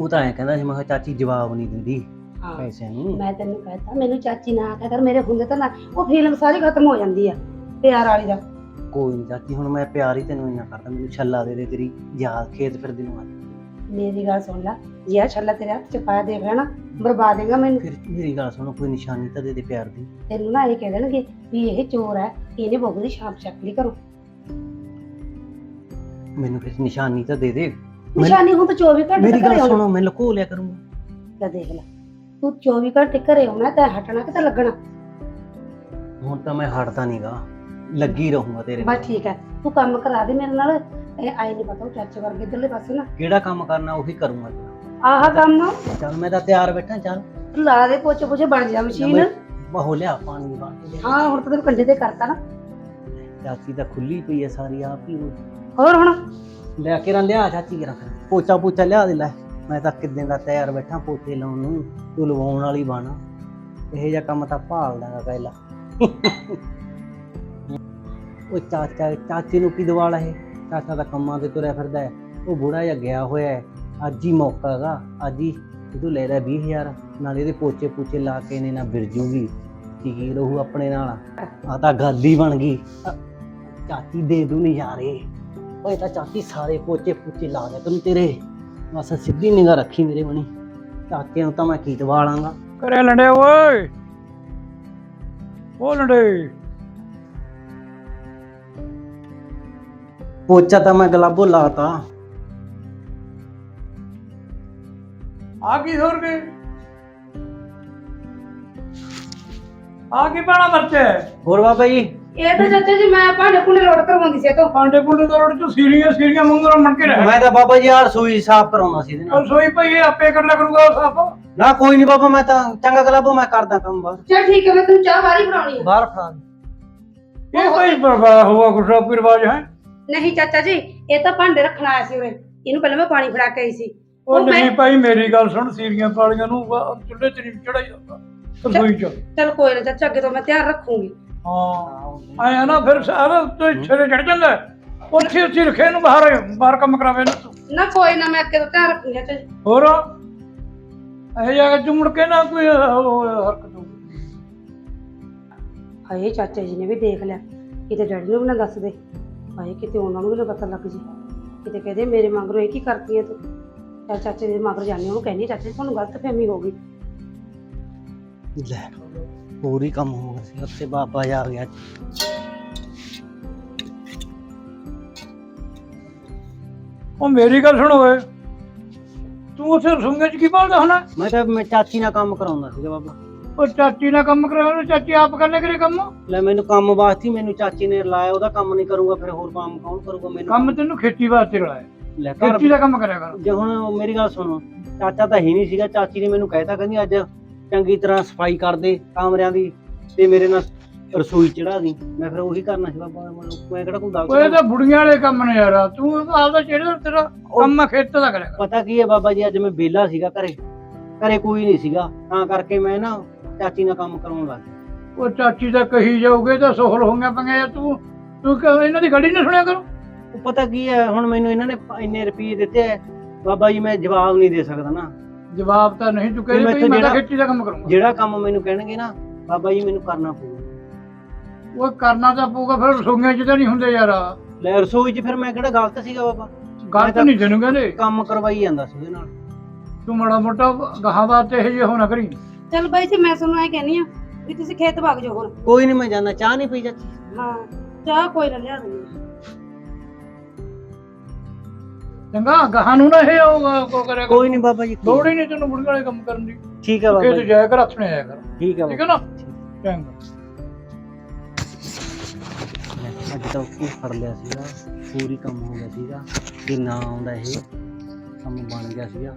ਉਹ ਤਾਂ ਐ ਕਹਿੰਦਾ ਸੀ ਮੈਂ ਕਿਹਾ ਚਾਚੀ ਜਵਾਬ ਨਹੀਂ ਦਿੰਦੀ। ਹਾਂ। ਪੈਸਿਆਂ ਨੂੰ ਮੈਂ ਤੈਨੂੰ ਕਹਿਤਾ ਮੈਨੂੰ ਚਾਚੀ ਨਾ ਆਖਿਆ ਕਰ ਮੇਰੇ ਹੁੰਦੇ ਤਾਂ ਨਾ ਉਹ ਫੀਲਿੰਗ ਸਾਰੀ ਖਤਮ ਹੋ ਜਾਂਦੀ ਆ ਪਿਆਰ ਵਾਲੀ ਦਾ। ਕੋਈ ਨਹੀਂ ਚਾਚੀ ਹੁਣ ਮੈਂ ਪਿਆਰ ਹੀ ਤੈਨੂੰ ਇੰਨਾ ਕਰਦਾ ਮੈਨੂੰ ਛੱਲਾ ਦੇ ਦੇ ਤੇਰੀ ਯਾਦ ਖੇਤ ਫਿਰਦੀ ਨੂੰ ਆ ਮੇਰੀ ਗੱਲ ਸੁਣ ਲੈ ਜੇ ਆ ਛੱਲਾ ਤੇਰੇ ਹੱਥ ਚ ਪਾਇਆ ਦੇਖ ਲੈਣਾ ਬਰਬਾਦ ਦੇਗਾ ਮੈਨੂੰ। ਫਿਰ ਮੇਰੀ ਗੱਲ ਸੁਣੋ ਕੋਈ ਨਿਸ਼ਾਨੀ ਤਾਂ ਦੇ ਦੇ ਪਿਆਰ ਦੀ। ਤੈਨੂੰ ਨਾ ਇਹ ਕਹਿ ਦੇਣਗੇ ਵੀ ਇਹ ਚੋਰ ਹੈ ਇਹਨੇ ਬੋਗ ਦੀ ਸ਼ਾਮ ਚੱਕ ਲਈ ਕਰੋ। ਮੈਨੂੰ ਫਿਰ ਨਿਸ਼ਾਨੀ ਤਾਂ ਦੇ ਦੇ। ਨਿਸ਼ਾਨੀ ਹੁਣ ਤਾਂ 24 ਘੰਟੇ ਮੇਰੀ ਤੱਕ ਗੱਲ ਸੁਣੋ ਮੈਂ ਲੁਕੋ ਲਿਆ ਕਰੂੰਗਾ। ਲੈ ਦੇਖ ਲੈ। ਤੂੰ 24 ਘੰਟੇ ਘਰੇ ਆਉਣਾ ਤੇ ਹਟਣਾ ਕਿਤੇ ਲੱਗਣਾ? ਹੁਣ ਤਾਂ ਮੈਂ ਹਟਦਾ ਨਹੀਂਗਾ ਲੱਗੀ ਰਹੂੰਗਾ ਤੇਰੇ ਨਾਲ। ਬਸ ਠੀਕ ਹੈ ਤੂੰ ਕੰਮ ਕਰਾ ਦੇ ਮੇਰੇ ਨਾਲ। ਇਹ ਆਈ ਨਹੀਂ ਪਤਾ ਉਹ ਚਾਚੇ ਵਰਗੇ ਇਧਰਲੇ ਪਾਸੇ ਨਾ। ਕਿਹੜਾ ਕੰਮ ਕਰਨਾ ਉਹੀ ਕਰੂੰਗਾ ਆਹ ਕੰਮ? ਚੱਲ ਮੈਂ ਤਾਂ ਤਿਆਰ ਬੈਠਾ ਚੱਲ। ਤੂੰ ਲਾ ਦੇ ਪੋਚੇ ਪੋਚੇ ਬਣ ਜਾ ਮਸ਼ੀਨ। ਬਹੁ ਲਿਆ ਪਾਣੀ ਲਿਆ। ਹਾਂ ਹੁਣ ਤਾਂ ਤੈਨੂੰ ਕੰਡੇ ਤੇ ਕਰਤਾ ਨਾ। ਚਾਚੀ ਤਾਂ ਖੁੱਲੀ ਪਈ ਹੈ ਸਾਰੀ ਆਪ ਹੀ। ਹੋਰ ਹੁਣ? ਲਿਆ ਕੇ ਰਾਂ ਲਿਆ ਚਾਚੀ ਕੇ ਰੱਖ। ਪੋਚਾ ਪੋਚਾ ਲਿਆ ਦੇ ਲੈ। ਮੈਂ ਤਾਂ ਕਿੱਦਾਂ ਦਾ ਤਿਆਰ ਬੈਠਾ ਪੋਚੇ ਲਾਉਣ ਨੂੰ, ਤੂੰ ਲਵਾਉਣ ਵਾਲੀ ਬਣ। ਇਹ ਜਿਹਾ ਕੰਮ ਤਾਂ ਭਾਲਦਾ ਗਾ ਕਹਿਲਾ ਉਹ ਚਾਚਾ, ਚਾਚੀ ਨੂੰ ਕੀ ਦਵਾਲਾ ਇਹ? ਚਾਚਾ ਦਾ ਕੰਮਾਂ ਤੇ ਤੁਰਿਆ ਫਿਰਦਾ ਹੈ। ਉਹ ਬੁੜਾ ਜਿਹਾ ਗਿਆ ਹੋਇਆ ਹੈ। ਅੱਜ ਹੀ ਮੌਕਾ ਹੈਗਾ। ਅੱਜ ਹੀ ਤੂੰ ਲੈ ਲੈ 20000 ਨਾਲ ਇਹਦੇ ਪੋਚੇ ਪੂਚੇ ਲਾ ਕੇ ਨੇ ਨਾ ਬਿਰਜੂਗੀ ਕੀ ਰਹੂ ਆਪਣੇ ਨਾਲ? ਆ ਤਾਂ ਗੱਲ ਹੀ ਬਣ ਗਈ। ਚਾਚੀ ਦੇ ਦੂ ਨਜ਼ਾਰੇ। ਓਏ ਤਾਂ ਚਾਚੀ ਸਾਰੇ ਪੋਚੇ ਪੂਚੇ ਲਾ ਦੇ ਤੈਨੂੰ ਤੇਰੇ। ਬਸ ਸਿੱਧੀ ਨਿਗਾਹ ਰੱਖੀ ਮੇਰੇ ਬਣੀ ਚਾਚੇ ਨੂੰ ਤਾਂ ਮੈਂ ਕੀ ਦਵਾ ਲਾਂਗਾ। ਕਰੇ ਲੰਡੇ ਓਏ। ਉਹ ਲੰਡੇ। ਪੋਚਾ ਤਾਂ ਮੈਂ ਗਲਾਬੋ ਲਾਤਾ। ਆ ਕੀ ਸੁਰ ਗਏ ਆ ਕੀ ਪਾਣਾ ਮਰਚੇ? ਹੋਰ ਬਾਬਾ ਜੀ। ਇਹ ਤਾਂ ਚਾਚਾ ਜੀ ਮੈਂ ਭਾਂਡੇ ਭੁੰਡੇ ਲੋਡ ਕਰਵਾਉਂਦੀ ਸੀ ਇਹ ਤੋਂ। ਪਾਂਡੇ ਪੁੰਡੇ ਦਾ ਰੋੜ ਚ ਸੀਰੀਆਂ ਸੀਰੀਆਂ ਮੰਗਰੋਂ ਮਣ ਕੇ ਰਹਿ ਮੈਂ ਤਾਂ ਬਾਬਾ ਜੀ ਯਾਰ ਸੂਈ ਸਾਫ਼ ਕਰਾਉਣਾ ਸੀ ਇਹਦੇ ਨਾਲ। ਰਸੋਈ ਪਈ ਇਹ ਆਪੇ ਕਰ ਲਿਆ ਕਰੂਗਾ ਸਾਫ਼। ਨਾ ਕੋਈ ਨਹੀਂ ਬਾਬਾ ਮੈਂ ਤਾਂ ਚੰਗਾ ਗਲਾਬੋ ਮੈਂ ਕਰਦਾ ਕੰਮ ਬਾਹਰ ਚਲ ਠੀਕ ਹੈ ਮੈਂ ਤੈਨੂੰ ਚਾਹ ਵਾਰੀ ਬਣਾਉਣੀ ਹੈ। ਬਾਹਰ ਦੇ। ਇਹ ਕੋਈ ਬਰਬਾ ਹੁਆ ਗੁੱਸਾ ਕੋਈ ਰਿਵਾਜ ਹੈ। ਨਹੀਂ ਚਾਚਾ ਜੀ ਇਹ ਤਾਂ ਭਾਂਡੇ ਰੱਖਣ ਆਇਆ ਸੀ ਉਰੇ। ਇਹਨੂੰ ਪਹਿਲਾਂ ਮੈਂ ਪਾਣੀ ਫੜਾ ਕੇ ਆਈ ਸੀ। ਉਹ ਉਹ ਮੈਂ- ਨਹੀਂ ਭਾਈ ਮੇਰੀ ਗੱਲ ਸੁਣ ਸੀਰੀਆਂ ਪਾਲੀਆਂ ਨੂੰ ਵਾ- ਚੁੱਲ੍ਹੇ ਚ ਨਹੀਂ ਚੜਾਈ ਜਾਂਦਾ। ਰਸੋਈ ਚ। ਚਲ ਕੋਈ ਨਾ ਚਾਚਾ ਅੱਗੇ ਤੋਂ ਮੈਂ ਧਿਆਨ ਰੱਖੂੰਗੀ। ਹਾਂ। ਆਇਆ ਨਾ ਫਿਰ ਸਾਰਾ ਤੇ ਸਿਰੇ ਚੜ ਜਾਂਦਾ। ਹੈ। ਉੱਥੇ ਉੱਥੇ ਰੱਖੇ ਇਹਨੂੰ ਬਾਹਰ ਬਾਹਰ ਕੰਮ ਕਰਾਵੇ ਇਹਨੂੰ ਨਾ ਕੋਈ ਨਾ ਮੈਂ ਅੱਗੇ ਤੋਂ ਧਿਆਨ ਰੱਖੂੰਗੀ ਚਾਚਾ ਜੀ। ਹੋਰ? ਇਹ ਜਾ ਕੇ ਮੁੜ ਕੇ ਨਾ ਕੋਈ ਉਹ ਹਰਕਤ ਹੋਊਗੀ। ਹਾਏ ਚਾਚਾ ਜੀ ਨੇ ਵੀ ਦੇਖ ਲਿਆ। ਕਿਤੇ ਡੈਡੀ ਨੂੰ ਵੀ ਨਾ ਦੱਸ ਦੇ। ਹਾਏ ਕਿਤੇ ਉਹਨਾਂ ਨੂੰ ਵੀ ਨਾ ਪਤਾ ਲੱਗ ਜੇ। ਕਿਤੇ ਕਹਦੇ ਮੇਰੇ ਮਗਰੋਂ ਇਹ ਕੀ ਕਰਦੀ ਹੈ ਤੂੰ? ਚੱਲ ਚਾਚੇ ਦੇ ਮਗਰ ਜਾਣੀ ਉਹਨੂੰ ਕਹਿੰਦੀ ਚਾਚਾ ਜੀ ਤੁਹਾਨੂੰ ਗਲਤ ਫਹਿਮੀ ਹੋ ਗਈ। ਲੈ। ਹੋਰ ਹੀ ਕੰਮ ਹੋ ਗਿਆ ਸੀ ਉੱਥੇ ਬਾਬਾ ਜੀ ਆ ਗਿਆ ਉਹ ਮੇਰੀ ਗੱਲ ਸੁਣ ਓਏ ਤੂੰ ਉੱਥੇ ਰਸੋਈਆਂ ਚ ਕੀ ਭਾਲਦਾ ਹੋਣਾ? ਮੈਂ ਤਾਂ ਮੈਂ ਚਾਚੀ ਨਾਲ ਕੰਮ ਕਰਾਉਂਦਾ ਸੀਗਾ ਬਾਬਾ। ਉਹ ਚਾਚੀ ਨਾਲ ਕੰਮ ਕਰਾਉਣਾ ਚਾਚੀ ਆਪ ਕਰਨੇ ਕਰੇ ਕੰਮ? ਲੈ ਮੈਨੂੰ ਕੰਮ ਵਾਸਤੇ ਹੀ ਮੈਨੂੰ ਚਾਚੀ ਨੇ ਲਾਇਆ ਉਹਦਾ ਕੰਮ ਨਹੀਂ ਕਰੂੰਗਾ ਫਿਰ ਹੋਰ ਕੰਮ ਕੌਣ ਕਰੂਗਾ ਮੈਨੂੰ? ਕੰਮ ਤੈਨੂੰ ਖੇਤੀ ਵਾਸਤੇ ਰਲਾਇਆ। ਲੈ ਘਰ ਖੇਤੀ ਦਾ ਕੰਮ ਕਰਿਆ ਕਰ। ਜੇ ਹੁਣ ਮੇਰੀ ਗੱਲ ਸੁਣੋ ਚਾਚਾ ਤਾਂ ਹੀ ਨਹੀਂ ਸੀਗਾ ਚਾਚੀ ਨੇ ਮੈਨੂੰ ਕਹਿਤਾ ਕਹਿੰਦੀ ਅੱਜ ਚੰਗੀ ਤਰ੍ਹਾਂ ਸਫ਼ਾਈ ਕਰ ਦੇ ਕਮਰਿਆਂ ਦੀ ਤੇ ਮੇਰੇ ਨਾਲ ਰਸੋਈ ਚੜਾ ਦੀ। ਮੈਂ ਫਿਰ ਉਹੀ ਕਰਨਾ ਸੀ ਬਾਬਾ ਮੈਂ ਕਿਹੜਾ ਕੋਈ ਓਏ ਇਹ ਦੱਸ ਤਾਂ ਬੁੜੀਆਂ ਵਾਲੇ ਕੰਮ ਨੇ ਯਾਰ ਤੂੰ ਆਪਦਾ ਚਿਹਰਾ ਤੇਰਾ ਕੰਮ ਆ ਖੇਤ ਦਾ ਕਰਿਆ ਕਰ। ਪਤਾ ਕੀ ਹੈ ਬਾਬਾ ਜੀ ਅੱਜ ਮੈਂ ਵਿਹਲਾ ਸੀਗਾ ਘਰੇ। ਘਰੇ ਕੋਈ ਨਹੀਂ ਸੀਗਾ ਤਾਂ ਕਰਕੇ ਮੈਂ ਨਾ ਚਾਚੀ ਨਾਲ ਕੰਮ ਕਰਾਉਣ ਲੱਗ ਗਿਆ। ਉਹ ਚਾਚੀ ਦਾ ਕਹੀ ਜਾਊਗੇ ਤਾਂ ਸੋਹਲ ਹੋਈਆਂ ਪੰਗੇ ਯਾਰ ਤੂੰ ਤੂੰ ਕਿਉਂ ਇਹਨਾਂ ਦੀ ਗੱਡੀ ਨਾ ਸੁਣਿਆ ਕਰੋ? ਉਹ ਪਤਾ ਕੀ ਹੈ ਹੁਣ ਮੈਨੂੰ ਇਹਨਾਂ ਨੇ ਪ- ਇੰਨੇ ਰੁਪਏ ਦਿੱਤੇ ਹੈ ਬਾਬਾ ਜੀ ਮੈਂ ਜਵਾਬ ਨਹੀਂ ਦੇ ਸਕਦਾ ਨਾ। ਜਵਾਬ ਤਾਂ ਨਹੀਂ ਤੇ ਕਹਿੰਦੇ ਮੈਂ ਤਾਂ ਜਿਹੜਾ- ਖੇਤੀ ਦਾ ਕੰਮ ਕਰੂੰਗਾ। ਜਿਹੜਾ ਕੰਮ ਮੈਨੂੰ ਕਹਿਣਗੇ ਨਾ ਬਾਬਾ ਜੀ ਮੈਨੂੰ ਕਰਨਾ ਪਊਗਾ ਉਹ ਕਰਨਾ ਤਾਂ ਪਊਗਾ ਫਿਰ ਰਸੋਈਆਂ ਚ ਤਾਂ ਨਹੀਂ ਹੁੰਦੇ ਯਾਰ। ਲੈ ਰਸੋਈ 'ਚ ਫਿਰ ਮੈਂ ਕਿਹੜਾ ਗਲਤ ਸੀਗਾ ਬਾਬਾ? ਗੱਲ ਤਾਂ ਨਹੀਂ ਤੈਨੂੰ ਕਹਿੰਦੇ। ਕੰਮ ਕਰਵਾਈ ਜਾਂਦਾ ਸੀ ਉਹਦੇ ਨਾਲ। ਤੂੰ ਮਾੜਾ ਮੋਟਾ ਗਾਹਾਂ ਵਾਸਤੇ ਇਹ ਜੇ ਹੋਣਾ ਕਰੀ। ਚਲ ਬਾਈ ਜੀ ਮੈਂ ਤੁਹਾਨੂੰ ਐ ਕਹਿੰਨੀ ਆ ਵੀ ਤੁਸੀਂ ਖੇਤ ਵਗ ਜਾਓ ਹੁਣ ਕੋਈ ਨਹੀਂ ਮੈਂ ਜਾਂਦਾ। ਚਾਹ ਨਹੀਂ ਪੀ ਚਾਚੀ? ਹਾਂ ਚਾਹ ਕੋਈ ਨਾ ਲਿਆ ਦੂੰਗੀ ਚੰਗਾ ਗਾਹਾਂ ਨੂੰ ਨਾ ਇਹ ਕੋ ਕਰਿਆ ਕਰ। ਕੋਈ ਨਹੀਂ ਬਾਬਾ ਜੀ ਲੋੜ ਹੀ ਨਹੀਂ ਤੈਨੂੰ ਵਾਲੇ ਕੰਮ ਕਰਨ ਦੀ। ਠੀਕ ਹੈ ਬਾਬਾ ਖੇਤ ਜੀ। ਜਾਇਆ ਕਰ ਹੱਥ ਨੇ ਆਇਆ ਕਰ। ਠੀਕ ਹੈ ਠੀਕ ਬਾਬਾ ਹੈ ਨਾ ਚੰਗਾ। ਅੱਜ ਤਾਂ ਉਹ ਫੜ ਲਿਆ ਸੀਗਾ ਪੂਰੀ ਕੰਮ ਹੋ ਗਿਆ ਸੀਗਾ ਜੇ ਨਾ ਆਉਂਦਾ ਇਹ ਕੰਮ ਬਣ ਗਿਆ ਸੀਗਾ।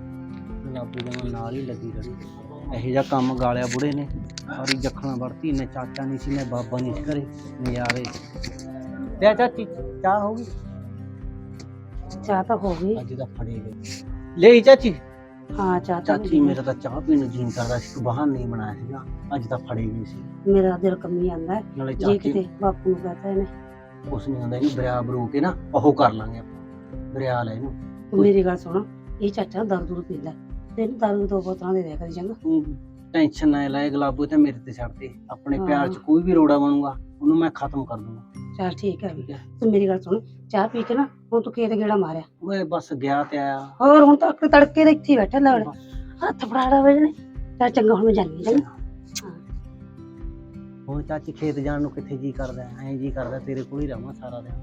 ਲਾਬੂ ਦੇ ਨਾਲ ਹੀ ਲੱਗੀ ਖੜੀ ਇਹੋ ਜਿਹਾ ਕੰਮ ਗਾਲਿਆ ਬੁੜੇ ਨੇ। ਸਾਰੀ ਜਖਣਾ ਵਰਤੀ ਨੇ ਚਾਚਾ ਨਹੀਂ ਸੀ ਨੇ ਬਾਬਾ ਨਹੀਂ ਸੀ ਘਰੇ ਨਜ਼ਾਰੇ। ਤੇ ਚਾਚੀ ਚਾਹ ਹੋ ਗਈ? ਚਾਹ ਤਾਂ ਹੋ ਗਈ। ਅੱਜ ਤਾਂ ਫੜੇ ਗਏ ਲੈ ਚਾਚੀ। ਹਾਂ ਚਾਹ ਤਾਂ ਚਾਚੀ ਮੇਰਾ ਤਾਂ ਚਾਹ ਪੀਣ ਨੂੰ ਜੀਨ ਕਰਦਾ ਸੀ ਤੂੰ ਨਹੀਂ ਬਣਾਇਆ ਸੀਗਾ। ਅੱਜ ਤਾਂ ਫੜੇ ਗਏ ਸੀ। ਮੇਰਾ ਦਿਲ ਕੰਮੀ ਜਾਂਦਾ ਹੈ। ਨਾਲੇ ਜੇ ਚਾਚੀ ਕਿਤੇ ਬਾਪੂ ਨੂੰ ਕਹਤਾ ਇਹਨੇ। ਕੁਛ ਨਹੀਂ ਹੁੰਦਾ ਇਹਨੂੰ ਬਰਿਆ ਬਰੂ ਕੇ ਨਾ ਉਹ ਕਰ ਲਾਂਗੇ ਆਪਾਂ। ਬਰਿਆ ਲੈ ਇਹਨੂੰ। ਤੂੰ ਮੇਰੀ ਗੱਲ ਸੁਣ ਇਹ ਚਾਚਾ ਦਾਰੂ ਦੂਰ ਪੀਂਦਾ ਤੇ ਇਹਨੂੰ ਦਾਰੂ ਦੋ ਬੋਤਲਾਂ ਦੇ ਦਿਆ ਕਰੀ ਚੰਗਾ। ਤੂੰ ਟੈਨਸ਼ਨ ਨਾ ਲੈ ਗੁਲਾਬੂ ਤੇ ਮੇਰੇ ਤੇ ਛੱਡ ਦੇ। ਆਪਣੇ ਹਾਂ। ਪਿਆਰ 'ਚ ਕੋਈ ਵੀ ਰੋੜਾ ਬਣੂਗਾ। ਉਹਨੂੰ ਮੈਂ ਖਤਮ ਕਰ ਦੂੰਗਾ। ਚੱਲ ਠੀਕ ਹੈ ਠੀਕ ਹੈ ਤੂੰ ਮੇਰੀ ਗੱਲ ਸੁਣ ਚਾਹ ਪੀ ਕੇ ਨਾ ਹੁਣ ਤੂੰ ਖੇਤ ਗੇੜਾ ਮਾਰਿਆ। ਓਏ ਬਸ ਗਿਆ ਤੇ ਆਇਆ। ਹੋਰ ਹੁਣ ਤੱਕ ਤੜਕੇ ਦੇ ਇੱਥੇ ਹੀ ਬੈਠਾ ਲੜ। ਹੱਥ ਫੜਾੜਾ ਵਜੇ ਨੇ ਚੱਲ ਚੰਗਾ ਹੁਣ ਮੈਂ ਜਾਂਦੀ ਹਾਂ ਹੁਣ ਚਾਚੀ ਖੇਤ ਜਾਣ ਨੂੰ ਕਿੱਥੇ ਜੀ ਕਰਦਾ ਐਂ ਜੀ ਕਰਦਾ ਤੇਰੇ ਕੋਲ ਹੀ ਰਵਾਂ ਸਾਰਾ ਦਿਨ।